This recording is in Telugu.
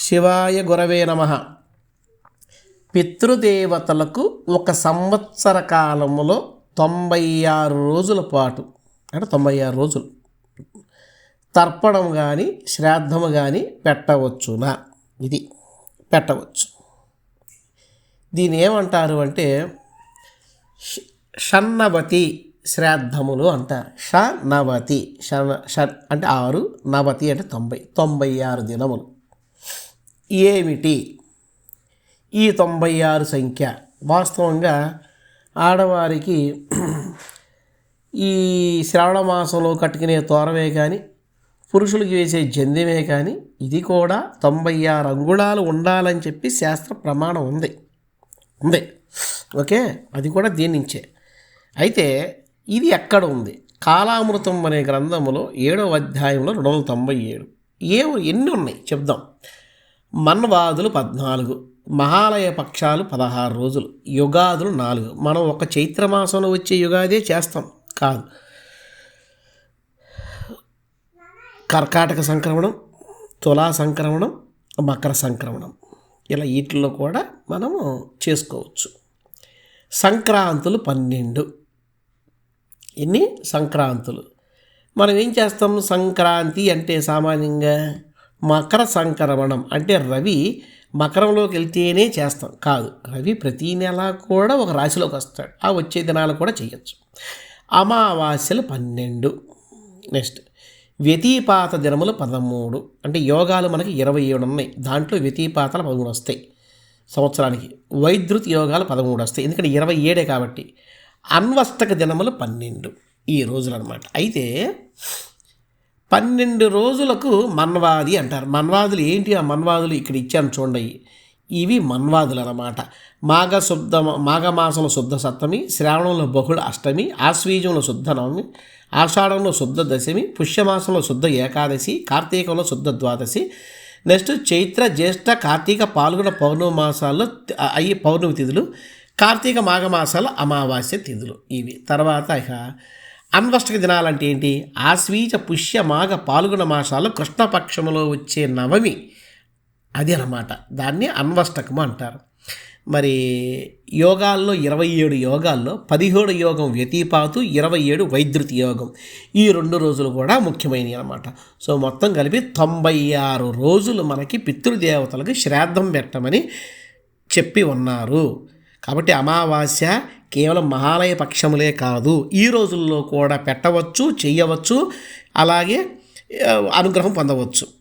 శివాయ గురవే నమ. పితృదేవతలకు ఒక సంవత్సర కాలములో తొంభై ఆరు రోజుల పాటు అంటే తొంభై ఆరు రోజులు తర్పణం కానీ శ్రాద్ధము కానీ పెట్టవచ్చునా? ఇది పెట్టవచ్చు. దీని ఏమంటారు అంటే షన్నవతి శ్రాద్ధములు అంటారు. షనవతి షన ష అంటే ఆరు నవతి అంటే తొంభై తొంభై ఆరు దినములు. ఏమిటి? ఈ తొంభై ఆరు సంఖ్య. వాస్తవంగా ఆడవారికి ఈ శ్రావణ మాసంలో కట్టుకునే తోరమే కానీ పురుషులకి వేసే జంధ్యమే కానీ ఇది కూడా తొంభై ఆరు అంగుళాలు ఉండాలని చెప్పి శాస్త్ర ప్రమాణం ఉంది. ఉంది. ఓకే? అది కూడా దీని నుంచే. అయితే ఇది ఎక్కడ ఉంది? కాలామృతం అనే గ్రంథములో ఏడవ అధ్యాయంలో రెండు వందల తొంభై ఏడు. ఏ ఎన్ని ఉన్నాయి? చెప్దాం. మన్వాదులు పద్నాలుగు మహాలయ పక్షాలు పదహారు రోజులు యుగాదులు నాలుగు. మనం ఒక చైత్రమాసంలో వచ్చే యుగాదే చేస్తాం కాదు. కర్కాటక సంక్రమణం తులా సంక్రమణం మకర సంక్రమణం. ఇలా వీటిల్లో కూడా మనము చేసుకోవచ్చు. సంక్రాంతులు పన్నెండు. ఇన్ని సంక్రాంతులు? మనం ఏం చేస్తాం? సంక్రాంతి అంటే సామాన్యంగా మకర సంక్రమణం అంటే రవి మకరంలోకి వెళ్తేనే చేస్తాం. కాదు రవి ప్రతీ నెల కూడా ఒక రాశిలోకి వస్తాడు. ఆ వచ్చే దినాలు కూడా చేయొచ్చు. అమావాస్యలు పన్నెండు. నెక్స్ట్ వ్యతిపాత దినములు పదమూడు. అంటే యోగాలు మనకి ఇరవై ఏడు ఉన్నాయి. దాంట్లో వ్యతిపాతాలు పదమూడు వస్తాయి. సంవత్సరానికి వైద్యుతి యోగాలు పదమూడు వస్తాయి. ఎందుకంటే ఇరవై ఏడే కాబట్టి అన్వస్తక దినములు పన్నెండు ఈ రోజులు అనమాట అయితే పన్నెండు రోజులకు మన్వాది అంటారు. మన్వాదులు ఏంటి? ఆ మన్వాదులు ఇక్కడ ఇచ్చాను చూడండి. ఇవి మన్వాదులు అన్నమాట మాఘ శుద్ధ మాఘమాసంలో శుద్ధ సప్తమి శ్రావణంలో బహుళ అష్టమి ఆశ్వీజంలో శుద్ధ నవమి ఆషాఢంలో శుద్ధ దశమి పుష్యమాసంలో శుద్ధ ఏకాదశి కార్తీకంలో శుద్ధ ద్వాదశి. నెక్స్ట్ చైత్ర జ్యేష్ఠ కార్తీక పాల్గొన పౌర్ణమి మాసాల్లో అయ్యి పౌర్ణమి తిథులు కార్తీక మాఘమాసాల అమావాస్య తిథులు ఇవి. తర్వాత ఇక అన్వష్టక దినాలంటే ఏంటి? ఆశ్వీజ పుష్య మాఘ పాల్గొన మాసాల్లో కృష్ణపక్షములో వచ్చే నవమి. అది అనమాట దాన్ని అన్వష్టకము అంటారు. మరి యోగాల్లో ఇరవై ఏడు యోగాల్లో పదిహేడు యోగం వ్యతిపాతు ఇరవై ఏడు వైద్యుతి యోగం. ఈ రెండు రోజులు కూడా ముఖ్యమైనవి అన్నమాట. సో మొత్తం కలిపి తొంభై ఆరు రోజులు మనకి పితృదేవతలకు శ్రాద్ధం పెట్టమని చెప్పి ఉన్నారు. కాబట్టి అమావాస్య కేవలం మహాలయ పక్షములే కాదు ఈ రోజుల్లో కూడా పెట్టవచ్చు చేయవచ్చు అలాగే అనుగ్రహం పొందవచ్చు.